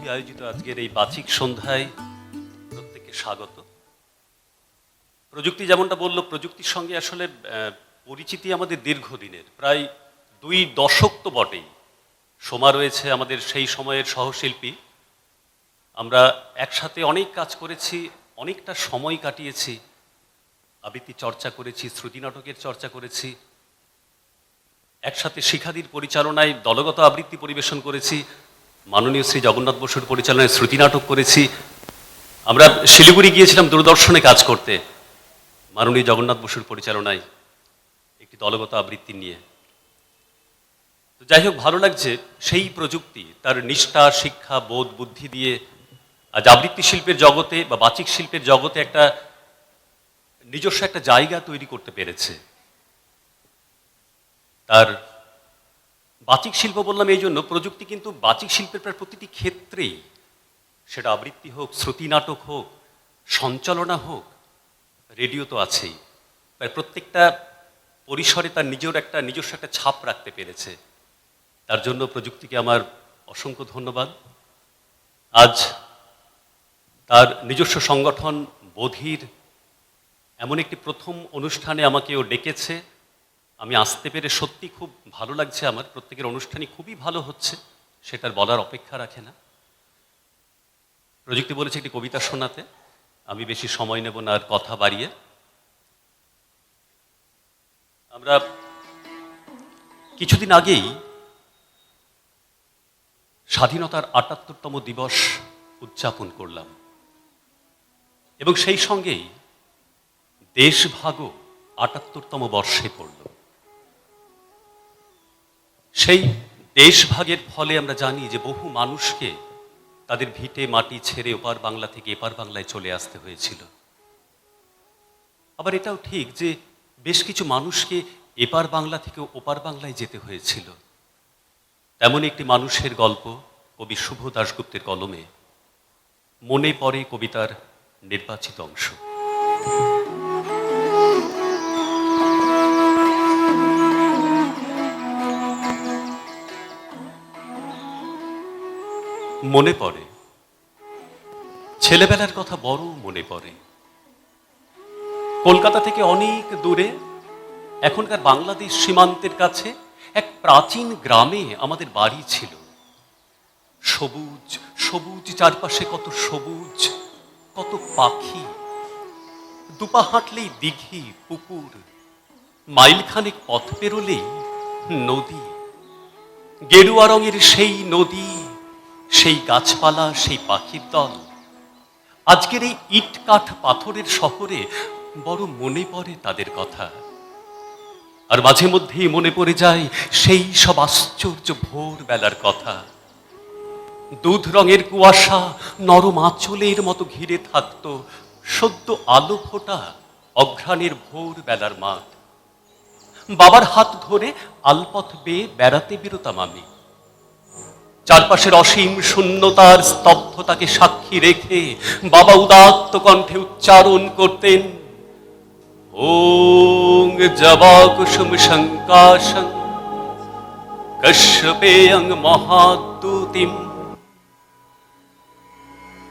বুদ্ধি আয়োজিত আজকের এই বাচিক সন্ধ্যায় প্রত্যেককে স্বাগত। প্রযুক্তি যেমনটা বলল, প্রযুক্তির সঙ্গে আসলে পরিচিতি আমাদের দীর্ঘদিনের, প্রায় দুই দশক তো বটেই। সোমা রয়েছে আমাদের সেই সময়ের সহশিল্পী। আমরা একসাথে অনেক কাজ করেছি, অনেকটা সময় কাটিয়েছি। আবৃত্তি চর্চা করেছি, শ্রুতি নাটকের চর্চা করেছি। একসাথে শিখাদির পরিচালনায় দলগত আবৃত্তি পরিবেশন করেছি। মাননীয় শ্রী জগন্নাথ বসুর পরিচালনায় শ্রুতি নাটক করেছি। আমরা শিলিগুড়ি গিয়েছিলাম দূরদর্শনে কাজ করতে, মাননীয় জগন্নাথ বসুর পরিচালনায় একটি দলগত আবৃত্তি নিয়ে। তো যাই হোক, ভালো লাগছে সেই প্রযুক্তি, তার নিষ্ঠা, শিক্ষা, বোধ, বুদ্ধি দিয়ে আজ আবৃত্তি শিল্পের জগতে বা বাচিক শিল্পের জগতে একটা নিজস্ব একটা জায়গা তৈরি করতে পেরেছে। তার বাচিক শিল্প বললাম এই জন্য, প্রযুক্তি কিন্তু বাচিক শিল্পের প্রায় প্রতিটি ক্ষেত্রেই, সেটা আবৃত্তি হোক, শ্রুতি নাটক হোক, সঞ্চালনা হোক, রেডিও তো আছেই। প্রায় প্রত্যেকটা পরিসরে তার নিজের একটা, নিজস্ব একটা ছাপ রাখতে পেরেছে। তার জন্য প্রযুক্তিকে আমার অসংখ্য ধন্যবাদ। আজ তার নিজস্ব সংগঠন, বোধির, এমন একটি প্রথম অনুষ্ঠানে আমাকে ও ডেকেছে। আমি আসতে পেরে সত্যি খুব ভালো লাগছে আমার। প্রত্যেকের অনুষ্ঠানই খুবই ভালো হচ্ছে, সেটার বলার অপেক্ষা রাখে না। প্রযুক্তি বলেছে একটি কবিতা শোনাতে, আমি বেশি সময় নেব না আর কথা বাড়িয়ে। আমরা কিছুদিন আগেই স্বাধীনতার আটাত্তরতম দিবস উদযাপন করলাম। এবং সেই সঙ্গেই দেশভাগও আটাত্তরতম বর্ষে পড়ল। সেই দেশভাগের ফলে আমরা জানি যে বহু মানুষকে তাদের ভিটে, মাটি ছেড়ে ওপার বাংলা থেকে এপার বাংলায় চলে আসতে হয়েছিল। আবার এটাও ঠিক যে বেশ কিছু মানুষকে এপার বাংলা থেকে ওপার বাংলায় যেতে হয়েছিল। তেমন একটি মানুষের গল্প কবি শুভ দাশগুপ্তের কলমে, মনে পড়ে কবিতার নির্বাচিত অংশ। মনে পড়ে। ছেলেবেলার কথা বড় মনে পড়ে। কলকাতা থেকে অনেক দূরে, এখনকার বাংলাদেশ সীমান্তের কাছে এক প্রাচীন গ্রামে আমাদের বাড়ি ছিল। সবুজ সবুজ চারপাশে কত সবুজ, কত পাখি। দুপা হাঁটলেই দিঘি, পুকুর, মাইলখানেক পথ পেরোলেই নদী। গেরুয়া রঙের সেই নদী সেই গাছপালা, সেই পাখির দল। আজকের এই ইট কাঠ পাথরের শহরে বড় মনে পড়ে তাদের কথা। আর মাঝে মধ্যেই মনে পড়ে যায় সেই সব আশ্চর্য ভোর বেলার কথা। দুধ রঙের কুয়াশা, নরম আঁচলের মতো ঘিরে থাকত সদ্য আলো ফোটা অঘ্রাণের ভোর বেলার মাঠ। বাবার হাত ধরে আলপথ বেয়ে বেড়াতে বেরোতাম আমি। চারপাশের অসীম শূন্যতার স্তব্ধতাকে সাক্ষী রেখে বাবা উদাত্ত কণ্ঠে উচ্চারণ করতেন, ওং জবা কুসুম শঙ্কাশং, কশ্যপেয়ং মহাদূতিম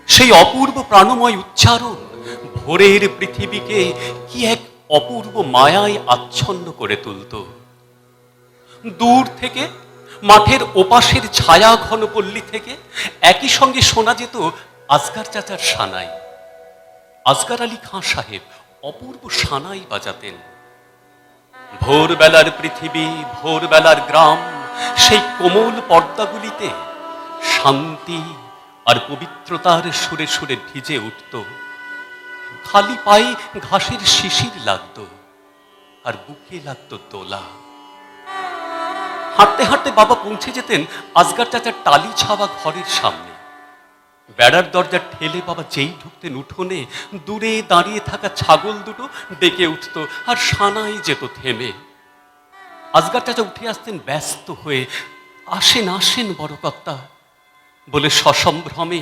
সেই অপূর্ব প্রাণময় উচ্চারণ ভোরের পৃথিবীকে কি এক অপূর্ব মায়ায় আচ্ছন্ন করে তুলত। দূর থেকে মাঠের ওপাশের ছায়া ঘন পল্লী থেকে একই সঙ্গে শোনা যেত আজগার চাচার সানাই। আজগার আলী খাঁ সাহেব অপূর্ব সানাই বাজাতেন। ভোরবেলার পৃথিবী, ভোরবেলার গ্রাম, সেই কোমল পর্দাগুলিতে শান্তি আর পবিত্রতার সুরে সুরে ভিজে উঠত। খালি পায়ে ঘাসের শিশির লাগতো আর বুকে লাগতো দোলা। হাঁটতে হাঁটতে বাবা পৌঁছে যেতেন আজগার চাচার টালি ছাওয়া ঘরের সামনে। বেড়ার দরজা ঠেলে বাবা যেই ঢুকতেন উঠোনে, দূরে দাঁড়িয়ে থাকা ছাগল দুটো ডেকে উঠত আর সানাই যেত থেমে। আজগার চাচা উঠে আসতেন ব্যস্ত হয়ে, আসেন আসেন বড় কর্তা। বলে সসম্ভ্রমে,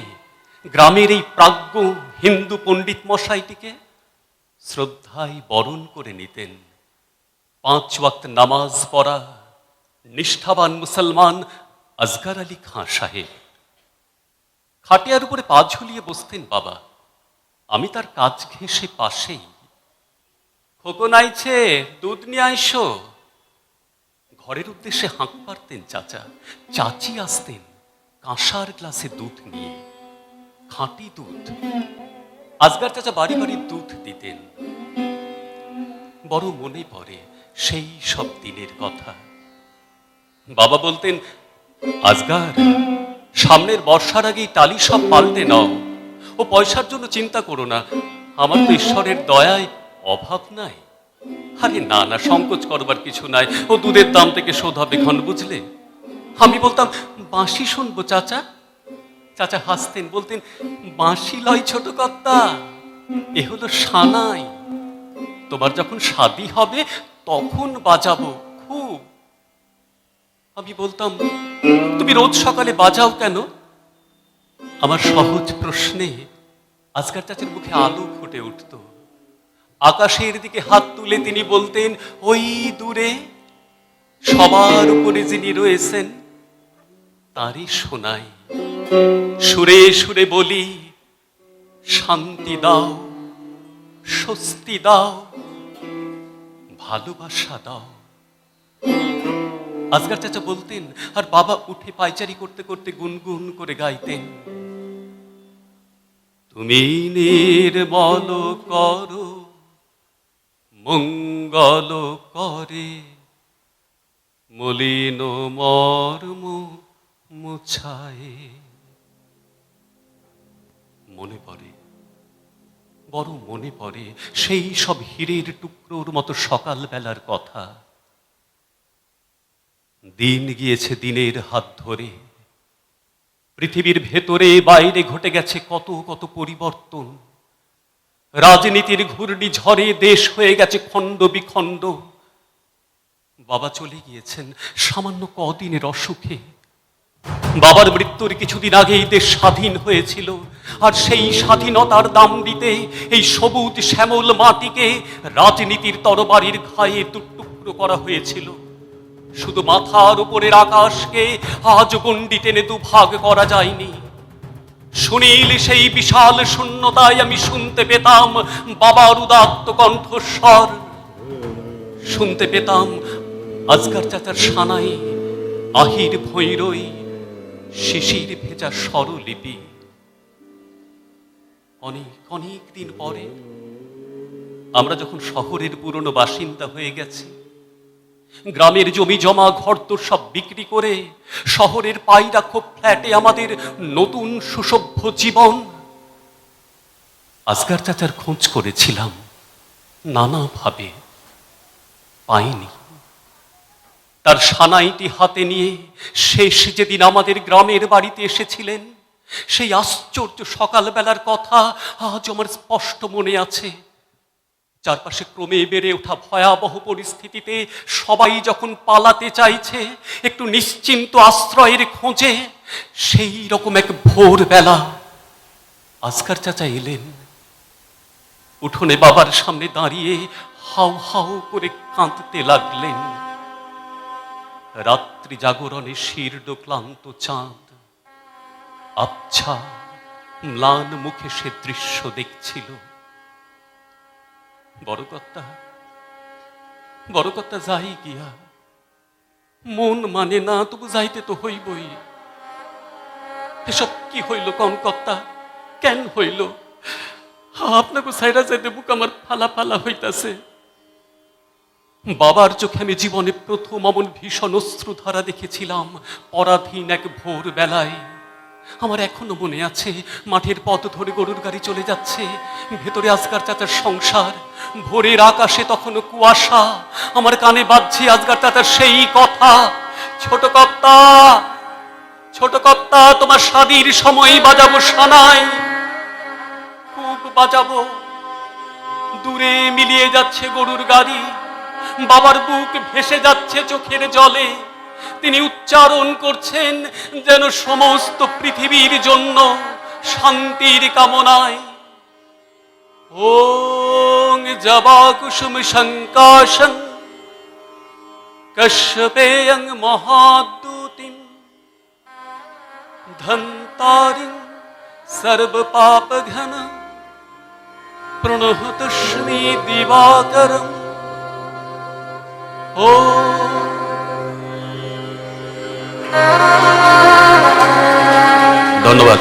গ্রামের এই প্রাজ্ঞ হিন্দু পণ্ডিত মশাইটিকে শ্রদ্ধায় বরণ করে নিতেন। পাঁচ ওয়াক্ত নামাজ পড়া নিষ্ঠাবান মুসলমান আজগার আলী খাঁ সাহেব। খাটিয়ার উপরে পা ঝুলিয়ে বসতেন বাবা। আমি তার কাজ ঘেঁষে পাশেই। খোকন আইছে দুধ নিয়ে আইসো। ঘরের উদ্দেশ্যে হাঁক পারতেন চাচা। চাচি আসতেন কাঁসার গ্লাসে দুধ নিয়ে। খাঁটি দুধ। আজগার চাচা বাড়ি বাড়ি দুধ দিতেন। বড় মনে পড়ে সেই সব দিনের কথা। বাবা বলতেন, আজগার, সামনের বর্ষার আগেই টালি সব পাল্টে নাও। ও পয়সার জন্য চিন্তা করো না, আমার তো ঈশ্বরের দয়ায় অভাব নাই। আরে না না, সংকোচ করবার কিছু নাই। ও দুধের দাম থেকে শোধ হবে ঘন বুঝলে? আমি বলতাম, বাঁশি শুনব, চাচা? চাচা হাসতেন, বলতেন, বাঁশি লয় ছোট কর্তা, এ হলো সানাই। তোমার যখন শাদি হবে, তখন বাজাবো খুব। আমি বলতাম, তুমি রোজ সকালে বাজাও কেন? আমার সহজ প্রশ্নে আজকার চাচের মুখে আলো ফুটে উঠত। আকাশের দিকে হাত তুলে তিনি বলতেন, ওই দূরে সবার উপরে যিনি রয়েছেন, তারই শোনাই সুরে সুরে বলি, শান্তি দাও, স্বস্তি দাও, ভালোবাসা দাও। আজগার চাচা বলতেন, আর বাবা উঠে পাইচারি করতে করতে গুনগুন করে গাইতেন। তুমি নির্মল করো, মঙ্গল করে, মলিন মর্ম মুছায়ে। মনে পড়ে, বড় মনে পড়ে সেই সব হীরের টুকরোর মতো সকালবেলার কথা। দিন গিয়েছে দিনের হাত ধরে। পৃথিবীর ভেতরে বাইরে ঘটে গেছে কত কত পরিবর্তন। রাজনীতির ঘূর্ণি ঝড়ে দেশ হয়ে গেছে খণ্ড বিখণ্ড। বাবা চলে গিয়েছেন সামান্য কদিনের অসুখে। বাবার মৃত্যুর কিছুদিন আগেই দেশ স্বাধীন হয়েছিল। আর সেই স্বাধীনতার দাম দিতে এই সবুজ শ্যামল মাটিকে রাজনীতির তরবারির ঘায়ে টুকরো করা হয়েছিল। শুধু মাথার উপরের আকাশকে আজ গণ্ডি টেনে দুভাগ করা যায়নি। সুনীল সেই বিশাল শূন্যতায় আমি শুনতে পেতাম বাবার উদাত্ত কণ্ঠস্বর। শুনতে পেতাম আজকার চাচার সানাই, আহির ভৈরই, শিশির ভেজা স্বরলিপি। অনেক অনেক দিন পরে আমরা যখন শহরের পুরনো বাসিন্দা হয়ে গেছি গ্রামের জমি জমা ঘরদোর সব বিক্রি করে, শহরের পায়রাক্ষো ফ্ল্যাটে আমাদের নতুন সুসভ্য জীবন। আজগার চাচার খোঁজ করেছিলাম, নানাভাবে পাইনি। তার সানাইটি হাতে নিয়ে শেষ যেদিন আমাদের গ্রামের বাড়িতে এসেছিলেন, সেই আশ্চর্য সকালবেলার কথা আজ আমার স্পষ্ট মনে আছে। চারপাশে ক্রমে বেড়ে ওঠা ভয়াবহ পরিস্থিতিতে সবাই যখন পালাতে চাইছে, একটু নিশ্চিন্ত আশ্রয়ের খোঁজে, সেই রকম এক ভোরবেলা আজকার চাচা এলেন। উঠোনে বাবার সামনে দাঁড়িয়ে হাউ হাউ করে কাঁদতে লাগলেন। রাত্রি জাগরণে শীর্ণ ক্লান্ত চাঁদ। আবছা, ম্লান মুখে সে দৃশ্য দেখছিল। বড় কর্তা বড় কর্তা যাই গিয়া, মন মানে না, তবু যাইতে তো হইবই। এসব কি হইল কন কর্তা, কেন হইল? আপনাকে সাইরা যাইতে বুক আমার ফালা ফালা হইতাছে। বাবার চোখে আমি জীবনে প্রথম অমন ভীষণ অশ্রুধারা দেখেছিলাম, পরাধীন এক ভোর বেলায় আমার এখনও মনে আছে, মাঠের পথ ধরে গরুর গাড়ি চলে যাচ্ছে, ভেতরে আজকার চাচার সংসার, ভোরের আকাশে তখনও কুয়াশা, আমার কানে বাজছে আজকার চাচার সেই কথা, ছোট কর্তা ছোট কর্তা, তোমার স্বাদীর সময় বাজাবো সানাই, খুব বাজাবো। দূরে মিলিয়ে যাচ্ছে গরুর গাড়ি, বাবার বুক ভেসে যাচ্ছে চোখের জলে তিনি উচ্চারণ করছেন যেন সমস্ত পৃথিবীর জন্য শান্তির কামনায়। ওং জবা কুসুম শঙ্কাশং কশ্যপেয়ং মহাদূতিম ধন্তারিং সর্বপাপঘন প্রণহতুষ্ণী দিবাকরম ও ধন্যবাদ।